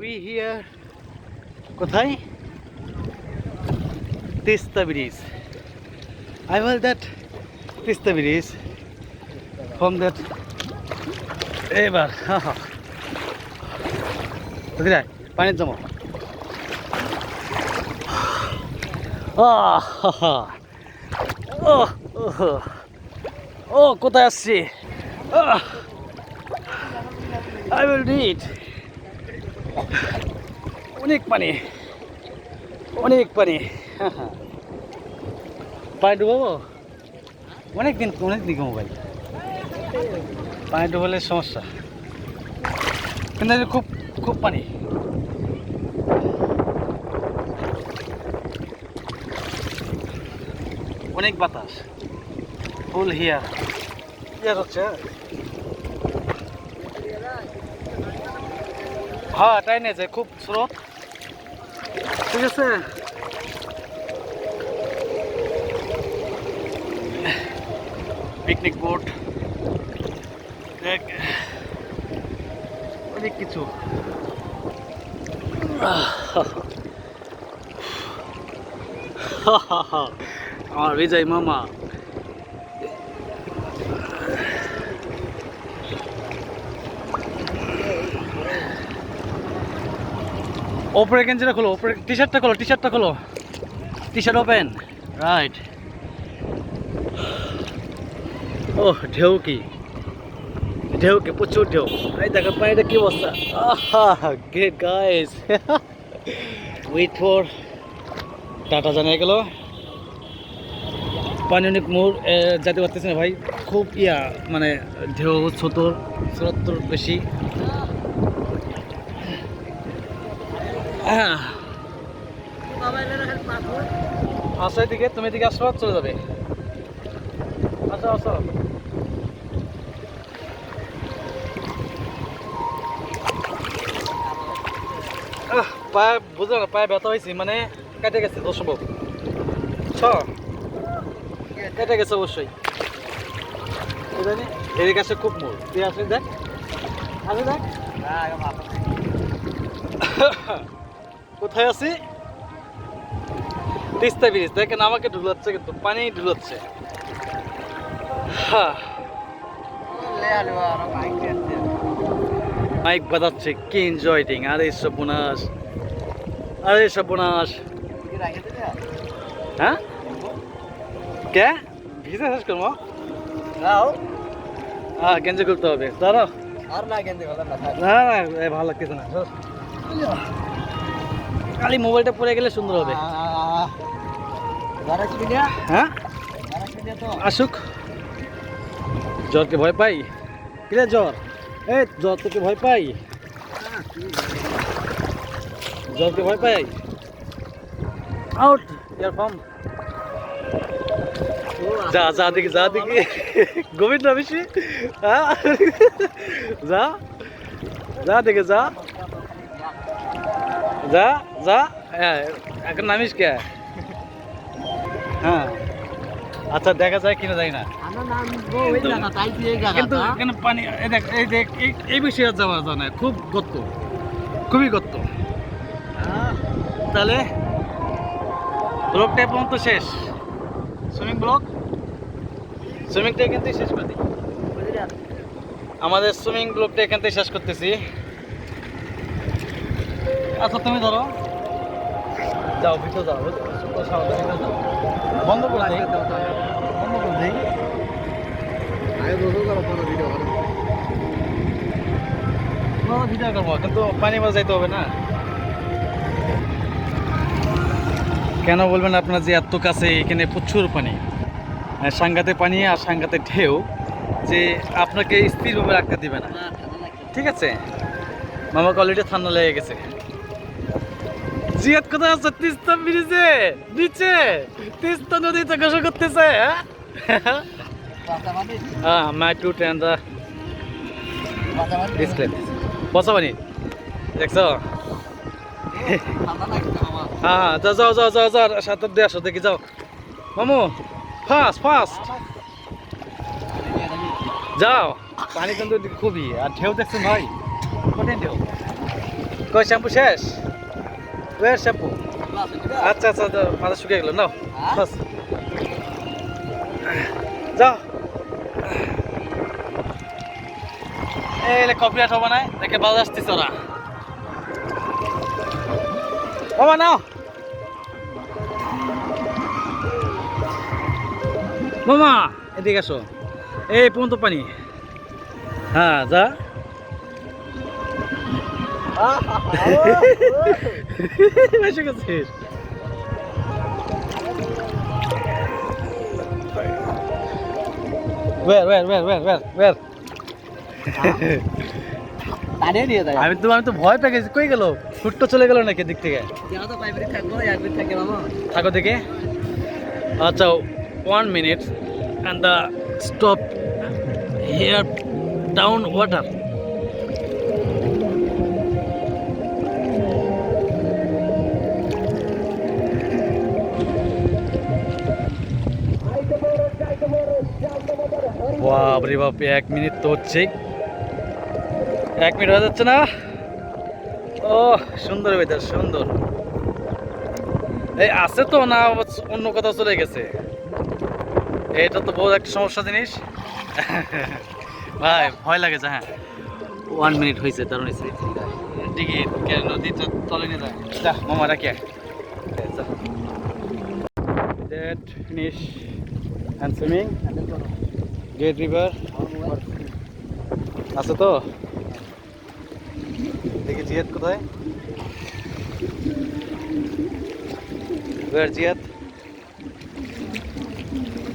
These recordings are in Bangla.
উই হিয়ার কোথায়? Teesta bridge. I well that Teesta bridge from that এবার হা হা কোথায় পানির জমা। ও কোথায় আসছি? আই উইল রিড অনেক পানি অনেক পানি পানি ডুবাবো অনেক দিন অনেক দিন মোবাইল পানি ডুবালে সমস্যা কিন্তু এটা খুব খুব পানি অনেক বাতাস ফুল হিয়ার হিয়ার হচ্ছে হ্যাঁ টাইনে যায় খুব স্রোত ঠিক আছে? পিকনিক বোট অনেক কিছু। আমার বিজয় মামা। ওপরে গেঞ্জিটা খোলো ওপরে টি শার্টটা খোলো টি শার্টটা খোলো। টি শার্ট ওপেন রাইট ও ঢেউ কি। ঢেউ কি, প্রচুর ঢেউ। এই দেখো পানিটা কি অবস্থা। গ্রেট গাইস উইথ ফর টাটা জানিয়ে গেল। পানি অনেক মোড় যেতে পারতেছে না ভাই। খুব ইয়া মানে ঢেউ ছোট স্রোতর বেশি। আসো এদিকে, তুমি এদিকে আসো, চলে যাবে। আসো আসো। পায়ে, বুঝলো না, পায়ে ব্যথা হয়েছে মানে কেটে গেছে তো সম্ভব ছ। কেটে গেছে অবশ্যই। এদিকে কাছে খুব মোড় তুই আসলে দেখ। আসলে দেখ। কোথায় আছি? তিস্তা ব্রিজ দেখেন আমাকে ঢুলাচ্ছে কিন্তু পানি ঢুলাচ্ছে। মাইক বাজাচ্ছে কি এনজয়টিং আরে সব বোনাস। আরে সব হ্যাঁ? কে? ভিজে শেষ করব হ্যাঁ গেঞ্জি করতে হবে। দাঁড়াও। না না এ ভালো লাগতেছে না। খালি মোবাইলটা পড়ে গেলে সুন্দর হবে। হ্যাঁ? আসুক। জ্বরকে ভয় পাই? কিরে জ্বর? এ জ্বর তোকে ভয় পাই? জ্বরকে ভয় পাই? আউট ইয়ার ফর্ম যা যা দেখি যা দেখি। গোবিন্দ বেশি হ্যাঁ? যা। যা দেখে যা। যা যা। এখন নামিস কে? হ্যাঁ। আচ্ছা দেখা যায় কিনা যায় না। কিন্তু এখানে পানি এই দেখ এই দেখ এই- এই বিষয়ে আর যাওয়া যায় না। খুব গর্ত। খুবই গর্ত। তাহলে ব্লকটা পর্যন্ত শেষ। Swimming block? সুইমিংটা এখান থেকে শেষ করে দিই। আমাদের সুইমিং ব্লকটা এখান থেকে শেষ করতেছি। আচ্ছা তুমি ধরো। যাও ভিতরে যাও। বন্ধ করে দিই। বন্ধ করে দিই। কোনো ভিডিও করব কিন্তু পানি মাছ যাইতে হবে না। কেন বলবেন আপনার যে এত কাছে এখানে প্রচুর পানি? আর সাংঘাতে পানি আর সাংঘাতে ঢেউ যে আপনাকে স্থিরভাবে রাখতে দিবে না। ঠিক আছে? মামাকে অলরেডি ঠান্ডা লেগে গেছে। জিয়াদ, কোথায় আছে? তিস্তা ব্রিজে? নিচে? তিস্তা নদীতে গোসল করতেছে হ্যাঁ? হ্যাঁ my to ten the display পচা পানি দেখছ? হ্যাঁ যাও যাও যাও যাও যাও সাঁতার দিয়ে আসো, দেখি যাও। মামু ফাস্ট ফাস্ট যাও। পানি কিন্তু খুবই, আর ঢেউ দেখছেন ভাই? কঠিন ঢেউ। কই, শ্যাম্পু শেষ? ওয়ার শ্যাম্পু আচ্ছা আচ্ছা মাথা শুকিয়ে গেল নাও। হ্যাঁ? বাস। যাও। এই কপিরাট হবে না দেখে বাজ আসতেছে ওরা। বাবা নাও। মামা এদিকে আসো। এই পর্যন্ত পানি। হ্যাঁ যা। এসে গেছিস Where, where, where, where, where, where? আমি তো আমি তো ভয় পেয়ে গেছি। কই গেল? ফুটটো চলে গেল নাকি দিক থেকে? থাকো দেখে। আচ্ছা one minute and the stop here down water বাপরে বাপ, এক মিনিট তো হচ্ছেই। এক মিনিট হয়ে যাচ্ছে না? ও সুন্দর ওয়েদার সুন্দর। এই, আছে তো না অন্য কোথাও চলে গেছে। এটা তো বহুত একটা সমস্যা জিনিস। ভাই, ভয় লাগে হ্যাঁ। ওয়ান মিনিট হয়েছে তার হয়েছে। টিকিট কেন নদীটা তলে নিয়ে যায়। যা, মামা, রাখি ফিনিশ গেট রিভার। আছে তো? দেখি জিয়াদ কোথায়? Where Jiyat?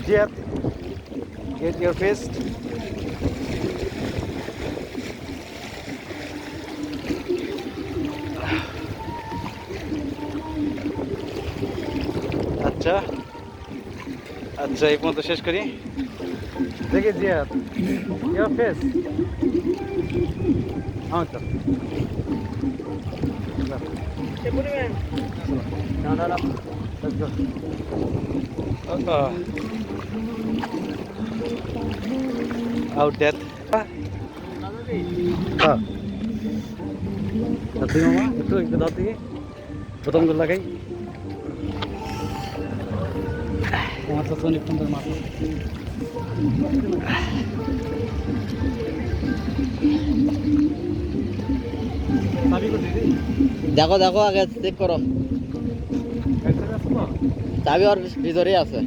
Jiyat, get your fist. আচ্ছা। আচ্ছা এই পর্যন্ত শেষ করি। দেখি জিয়াত ইয়োর ফেস আমার তো না না না Let's go. Uh, out death. Ah. দাঁতি মামা একটু একটু দাঁত দিকে প্রথম করে লাগাই আমার তো অনেক সুন্দর মাছ দেখো দেখো আগে চেক করো। চাবি ওর ভিতরেই আছে।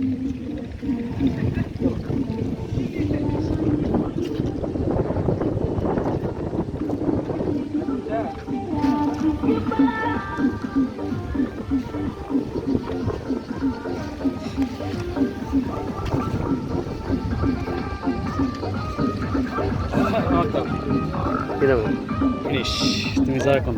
ফিনিশ তুমি যাও এখন